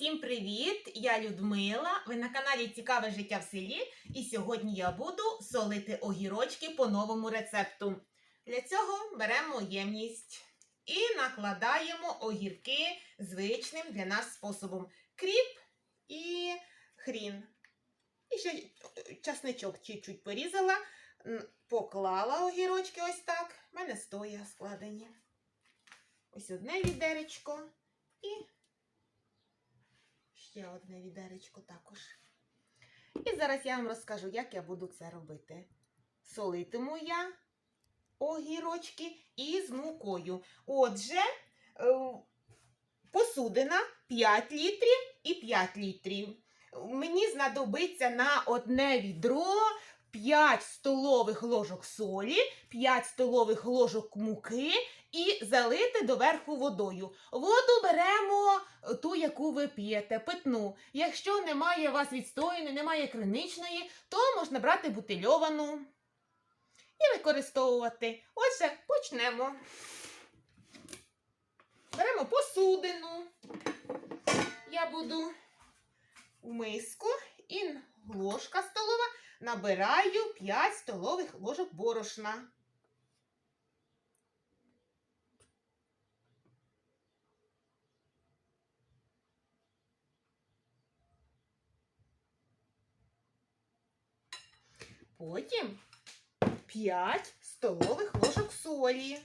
всім привіт! Я Людмила. Ви на каналі Цікаве життя в селі. І сьогодні я буду солити огірочки по новому рецепту. Для цього беремо ємність і накладаємо огірки звичним для нас способом: кріп і хрін. І ще часничок чуть-чуть порізала, поклала огірочки ось так. У мене стоя складені. Ось одне відеречко і ще одне відеречко також. І зараз я вам розкажу, як я буду це робити. Солитиму я огірочки із мукою. Отже, е, посудина 5 літрів і 5 літрів. Мені знадобиться на одне відро 5 столових ложок солі, 5 столових ложок муки і залити доверху водою. Воду беремо е, ту, яку ви п'єте, питну. Якщо немає у вас відстояної, немає криничної, то можна брати бутильовану і використовувати. Отже, почнемо. Беремо посудину. Я буду у миску і ложка столова набираю 5 столових ложок борошна. Потім 5 столових ложок солі.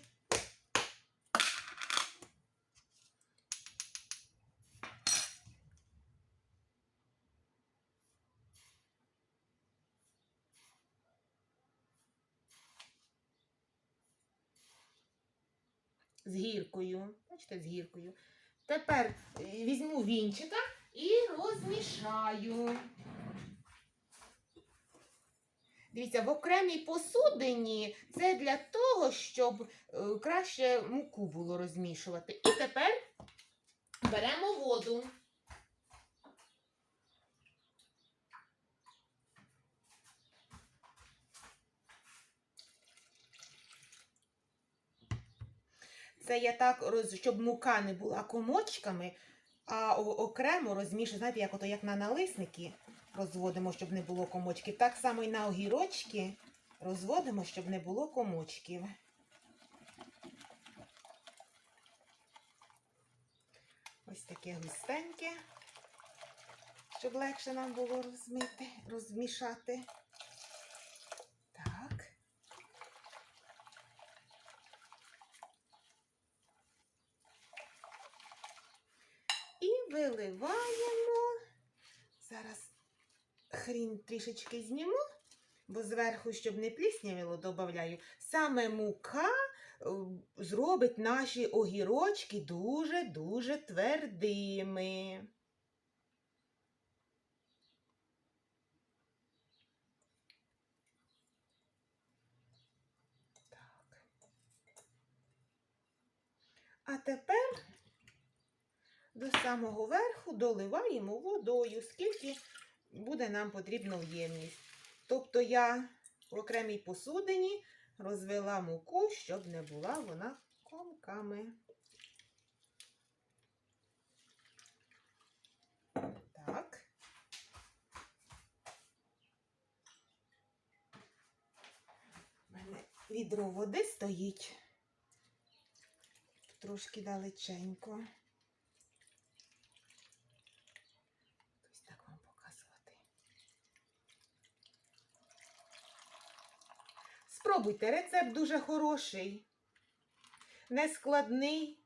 З гіркою. Бачите, з гіркою. Тепер е, візьму вінчика і розмішаю. Дивіться, в окремій посудині це для того, щоб е, краще муку було розмішувати. І тепер беремо воду. Це я так, роз- щоб мука не була комочками, а окремо розмішую, знаєте, як ото як на налисники розводимо, щоб не було комочків. Так само і на огірочки розводимо, щоб не було комочків. Ось таке густеньке, щоб легше нам було розмити, розмішати. Так. І виливаємо. Зараз хрін трішечки зніму, бо зверху, щоб не пліснявило, додаю. Саме мука е, зробить наші огірочки дуже-дуже твердими. А тепер до самого верху доливаємо водою, скільки буде нам потрібно в ємність. Тобто я в окремій посудині розвела муку, щоб не була вона комками. Так. У мене відро води стоїть трошки далеченько. Ось так вам показувати. Спробуйте, рецепт дуже хороший, нескладний.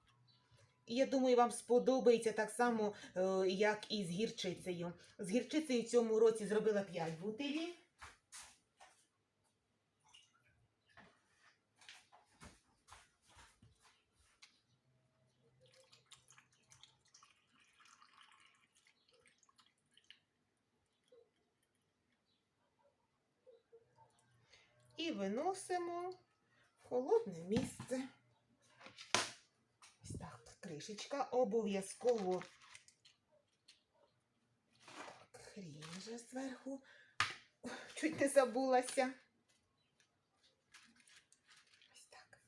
Я думаю, вам сподобається так само, е, як і з гірчицею. З гірчицею в цьому році зробила 5 бутилів. І виносимо в холодне місце. Ось так, кришечка обов'язково. Хрін зверху. Чуть не забулася. Ось так.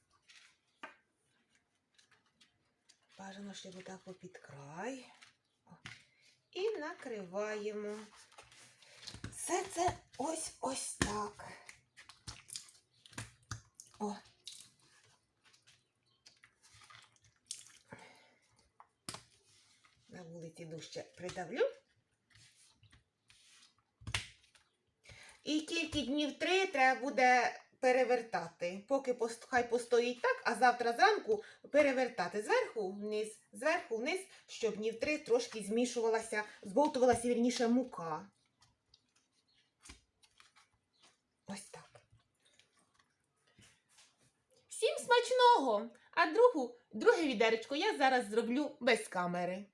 Бажано, щоб отак попід край. О, накриваємо. Все це ось ось так. О. На вулиці дужче придавлю. І тільки днів три треба буде перевертати. Поки пост- хай постоїть так, а завтра зранку перевертати зверху вниз, зверху вниз, щоб днів три трошки змішувалася, збовтувалася вірніше мука. Ось так. Всім смачного! А другу, друге відеречко я зараз зроблю без камери.